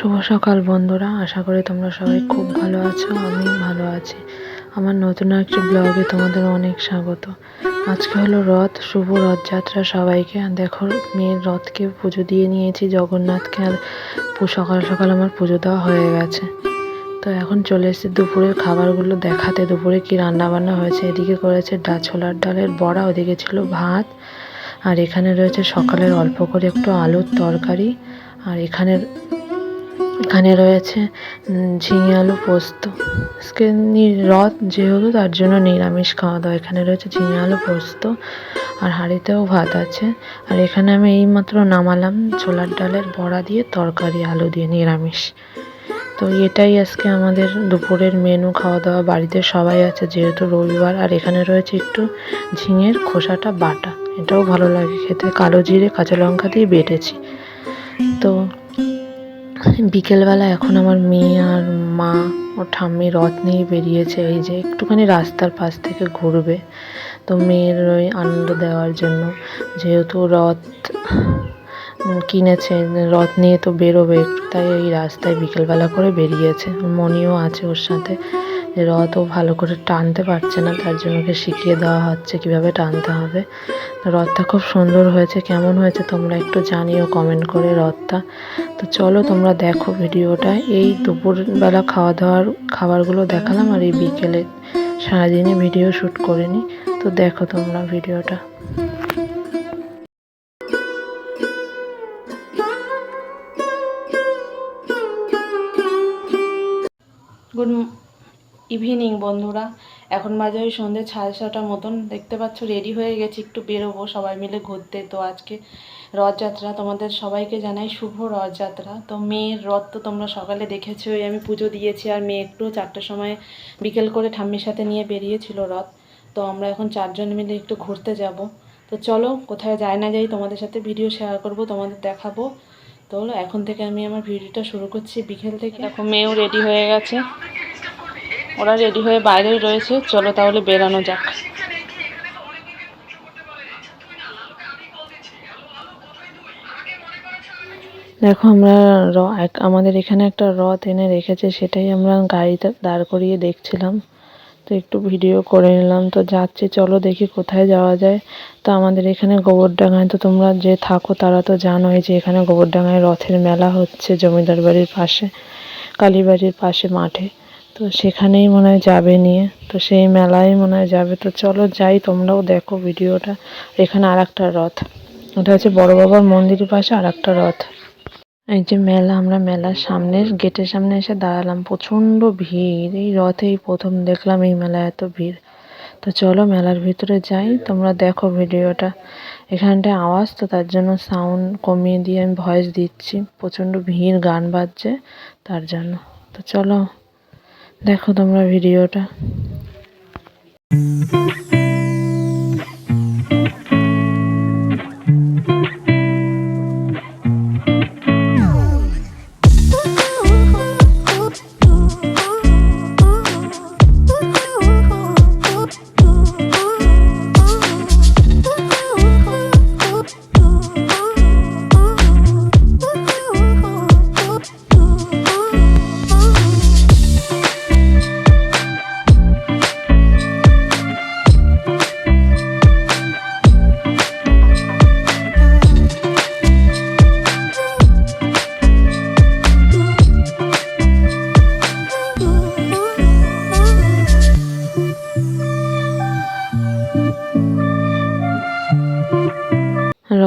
শুভ সকাল বন্ধুরা, আশা করি তোমরা সবাই খুব ভালো আছো, আমি ভালো আছি। আমার নতুন একটি ব্লগে তোমাদের অনেক স্বাগত। আজকে হলো রথ, শুভ রথযাত্রা সবাইকে। দেখো, মেয়ের রথকে পুজো দিয়ে নিয়েছি জগন্নাথকে, আর সকাল সকাল আমার পুজো দেওয়া হয়ে গেছে। তো এখন চলে এসেছি দুপুরের খাবারগুলো দেখাতে। দুপুরে কি রান্না বান্না হয়েছে? এদিকে করেছে ডা ছোলার ডালের বড়া, ওদিকে ছিল ভাত। আর এখানে রয়েছে সকালের অল্প করে একটু আলুর তরকারি। আর এখানে এখানে রয়েছে ঝিঙে আলু পোস্ত। আজকে রথ যেহেতু, তার জন্য নিরামিষ খাওয়া দাওয়া। এখানে রয়েছে ঝিঙে আলু পোস্ত আর হাঁড়িতেও ভাত আছে। আর এখানে আমি এইমাত্র নামালাম ছোলার ডালের বড়া দিয়ে তরকারি, আলু দিয়ে নিরামিষ। তো এটাই আজকে আমাদের দুপুরের মেনু খাওয়া দাওয়া। বাড়িতে সবাই আছে যেহেতু রবিবার। আর এখানে রয়েছে একটু ঝিঙের খোসাটা বাটা। এটাও ভালো লাগে খেতে। কালো জিরে, কাঁচা লঙ্কা দিয়ে বেটেছি। তো বিকেলবেলা এখন আমার মেয়ে আর মা ও ঠাম্মি রথ নিয়ে বেরিয়েছে, এই যে একটুখানি রাস্তার পাশ থেকে ঘুরবে। তো মেয়ের ওই আনন্দ দেওয়ার জন্য, যেহেতু রথ কিনেছে, রথ নিয়ে তো বেরোবে, তাই এই রাস্তায় বিকেলবেলা করে বেরিয়েছে। মনিও আছে ওর সাথে। রথও ভালো করে টানতে পারছে না, তার জন্য ওকে শিখিয়ে দেওয়া হচ্ছে কীভাবে টানতে হবে। রথটা খুব সুন্দর হয়েছে, কেমন হয়েছে তোমরা একটু জানিও কমেন্ট করে রথটা। তো চলো তোমরা দেখো ভিডিওটা, এই দুপুরবেলা খাওয়া দাওয়ার খাবারগুলো দেখালাম আর এই বিকেলে সারাদিনে ভিডিও শ্যুট করে নিই। তো দেখো তোমরা ভিডিওটা। গুড ইভিনিং বন্ধুরা। এখন বাজে ওই সন্ধ্যে সাড়ে ছটার মতন। দেখতে পাচ্ছ রেডি হয়ে গেছি, একটু বেরোবো সবাই মিলে ঘুরতে। তো আজকে রথযাত্রা তোমাদের সবাইকে জানাই শুভ রথযাত্রা। তো মেয়ের রথ তো তোমরা সকালে দেখেছোই, আমি পুজো দিয়েছি আর মেয়ে একটু চারটার সময় বিকেল করে ঠাম্মির সাথে নিয়ে বেরিয়েছিল রথ। তো আমরা এখন চারজন মিলে একটু ঘুরতে যাব। তো চলো, কোথায় যাই না যাই তোমাদের সাথে ভিডিও শেয়ার করব, তোমাদের দেখাবো। তো এখন থেকে আমি আমার ভিডিওটা শুরু করছি। বিকেল থেকে দেখো, মেয়েও রেডি হয়ে গেছে। ওরা রেডি হয়ে বাইরেই রয়েছে। চলো তাহলে বেরানো যাক। দেখো, আমরা র, এক- আমাদের এখানে একটা রথ এনে রেখেছে, সেটাই আমরা গাড়িতে দাঁড় করিয়ে দেখছিলাম। তো একটু ভিডিও করে নিলাম। তো যাচ্ছি, চলো দেখি কোথায় যাওয়া যায়। তো আমাদের এখানে গোবরডাঙ্গায়, তো তোমরা যে থাকো তারা তো জানোই যে এখানে গোবরডাঙ্গায় রথের মেলা হচ্ছে জমিদার বাড়ির পাশে, কালীবাড়ির পাশে মাঠে। তো সেখানেই মনে হয় যাবে নিয়ে। তো সেই মেলায় মনে হয় যাবে। তো চলো যাই, তোমরাও দেখো ভিডিওটা। এখানে আর একটা রথ। ওটা হচ্ছে বড় বাবার মন্দিরের পাশে আর একটা রথ। এই যে মেলা, আমরা মেলার সামনে গেটের সামনে এসে দাঁড়ালাম। প্রচণ্ড ভিড়। এই রথেই প্রথম দেখলাম এই মেলায় এত ভিড়। তো চলো মেলার ভিতরে যাই, তোমরা দেখো ভিডিওটা। এখানটায় আওয়াজ, তো তার জন্য সাউন্ড কমিয়ে দিয়ে আমি ভয়েস দিচ্ছি। প্রচণ্ড ভিড়, গান বাজছে তার জন্য। তো চলো। দেখো তোমরা ভিডিওটা।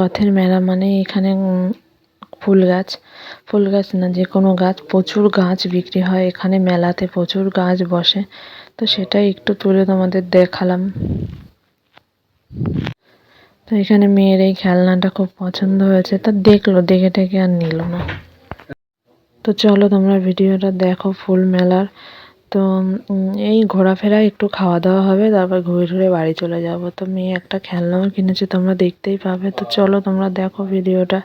রথের মেলা মানে এখানে ফুল গাছ। ফুল গাছ না, যে কোনো গাছ, প্রচুর গাছ বিক্রি হয় এখানে মেলাতে, প্রচুর গাছ বসে। তো সেটাই একটু তুলে তোমাদের দেখালাম। তো এখানে মেয়ের এই খেলনাটা খুব পছন্দ হয়েছে। তা দেখল, দেখে টেকে আর নিল না। তো চলো তোমরা ভিডিওটা দেখো ফুল মেলার। তো এই ঘোরাফেরা একটু খাওয়া দাওয়া হবে, তারপর ঘুরে ঘুরে বাড়ি চলে যাব। তো মেয়ে একটা খেলনাও কিনেছে, তোমরা দেখতেই পাবে। তো চলো তোমরা দেখো ভিডিওটা।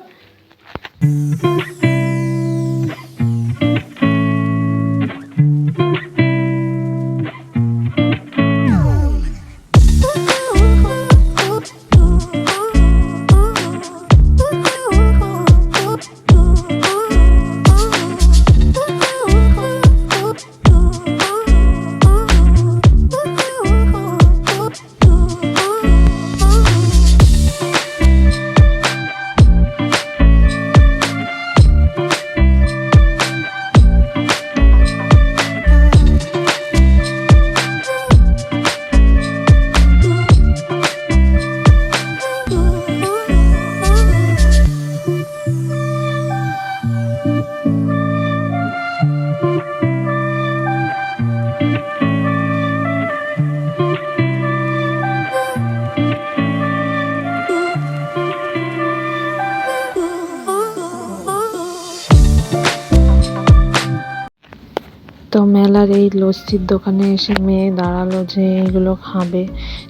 মেলার এই লস্যির দোকানে এসে মেয়ে দাঁড়াল যে এইগুলো খাবে।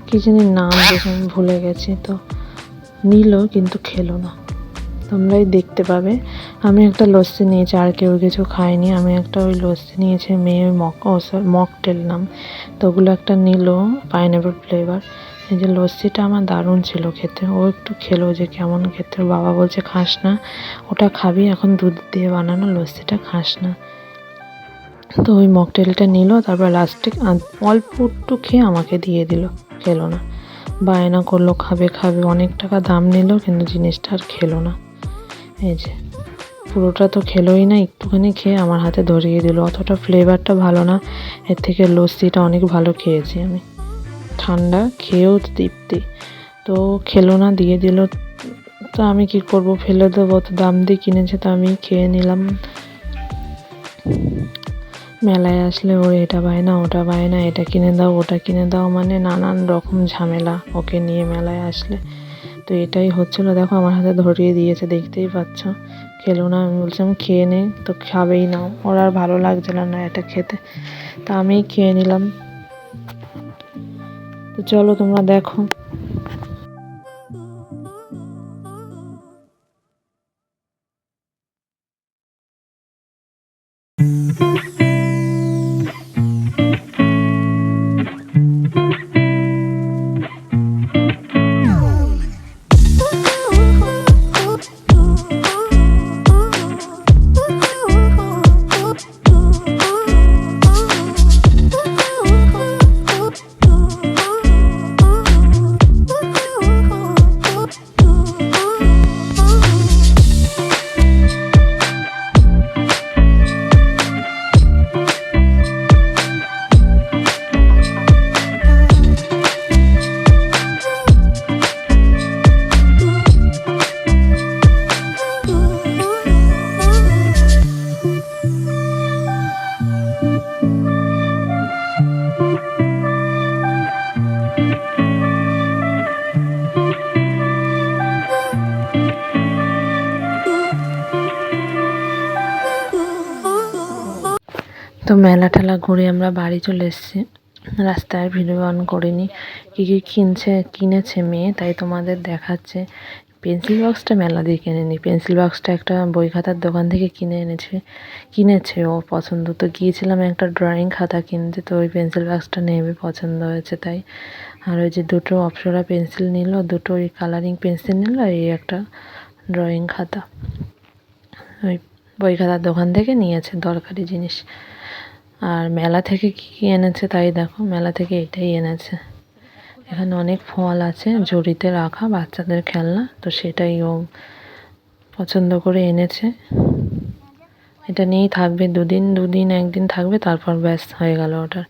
কি জানি নাম দেখে আমি ভুলে গেছি তো। নিল কিন্তু খেলো না। তোমরাই দেখতে পাবে। আমি একটা লস্যি নিয়েছি, আর কেউ কিছু খায়নি। আমি একটা ওই লস্যি নিয়েছি, মেয়ে মক ও মকটেল নাম। তো ওগুলো একটা নিল পাইনঅ্যাপেল ফ্লেভার এই যে লস্যিটা আমার দারুণ ছিল খেতে। ও একটু খেলো যে কেমন খেতে। বাবা বলছে, খাস না। ওটা খাবি, এখন দুধ দিয়ে বানানো লস্যিটা খাস না। তো ওই মকটেলটা নিল, তারপর লাস্টে অল্প একটু খেয়ে আমাকে দিয়ে দিল, খেলো না। বায়না করল, খাবে খাবে, অনেক টাকা দাম নিল, কিন্তু জিনিসটা আর খেলো না। এই যে, পুরোটা তো খেলোই না, একটুখানি খেয়ে আমার হাতে ধরিয়ে দিল। অতটা ফ্লেভারটা ভালো না, এর থেকে লস্যিটা অনেক ভালো খেয়েছি আমি। ঠান্ডা, খেয়েও তৃপ্তি। তো খেলো না, দিয়ে দিল। তো আমি কি করব, ফেলে দেবো, তো দাম দিয়ে কিনেছে, তো আমি খেয়ে নিলাম। মেলায় আসলে ওর এটা পায় না, ওটা পায় না, এটা কিনে দাও, ওটা কিনে দাও মানে নানান রকম ঝামেলা ওকে নিয়ে মেলায় আসলে। তো এটাই হচ্ছিল, দেখো আমার হাতে ধরিয়ে দিয়েছে, দেখতেই পাচ্ছ। খেলো না, আমি বলছিলাম খেয়ে নে তো খাবেই না। ওর আর ভালো লাগছিল না এটা খেতে, তা আমি খেয়ে নিলাম। তো চলো তোমরা দেখো। তো মেলা ঠেলা ঘুরে আমরা বাড়ি চলে এসেছি। রাস্তায় ভিডিও অন করিনি। কী কী কিনছে, কিনেছে মেয়ে, তাই তোমাদের দেখাচ্ছে। পেন্সিল বক্সটা মেলা দিয়ে কিনে কিনেনি। পেন্সিল বক্সটা একটা বই খাতার দোকান থেকে কিনে এনেছে, কিনেছে ও পছন্দ। তো গিয়েছিলাম একটা ড্রয়িং খাতা কিনতে, তো ওই পেন্সিল বক্সটা নেবে পছন্দ হয়েছে তাই। আর ওই যে দুটো অপসরা পেন্সিল নিল, দুটো ওই কালারিং পেন্সিল নিল এই একটা ড্রয়িং খাতা। ওই বই খাতার দোকান থেকে নিয়েছে দরকারি জিনিস। আর মেলা থেকে কী কী এনেছে তাই দেখো, মেলা থেকে এটাই এনেছে। এখানে অনেক ফল আছে, ঝুড়িতে রাখা, বাচ্চাদের খেলনা, তো সেটাই ও পছন্দ করে এনেছে। এটা নিয়েই থাকবে, দুদিন দুদিন, একদিন থাকবে, তারপর ব্যাস হয়ে গেল ওটার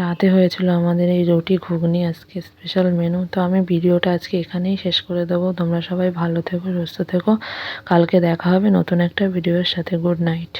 রাতে হয়েছিল আমাদের এই রুটি ঘুগনি আজকে স্পেশাল মেনু তো আমি ভিডিওটা আজকে এখানেই শেষ করে দেবো। তোমরা সবাই ভালো থেকো, সুস্থ থেকো। কালকে দেখা হবে নতুন একটা ভিডিওর সাথে। Good night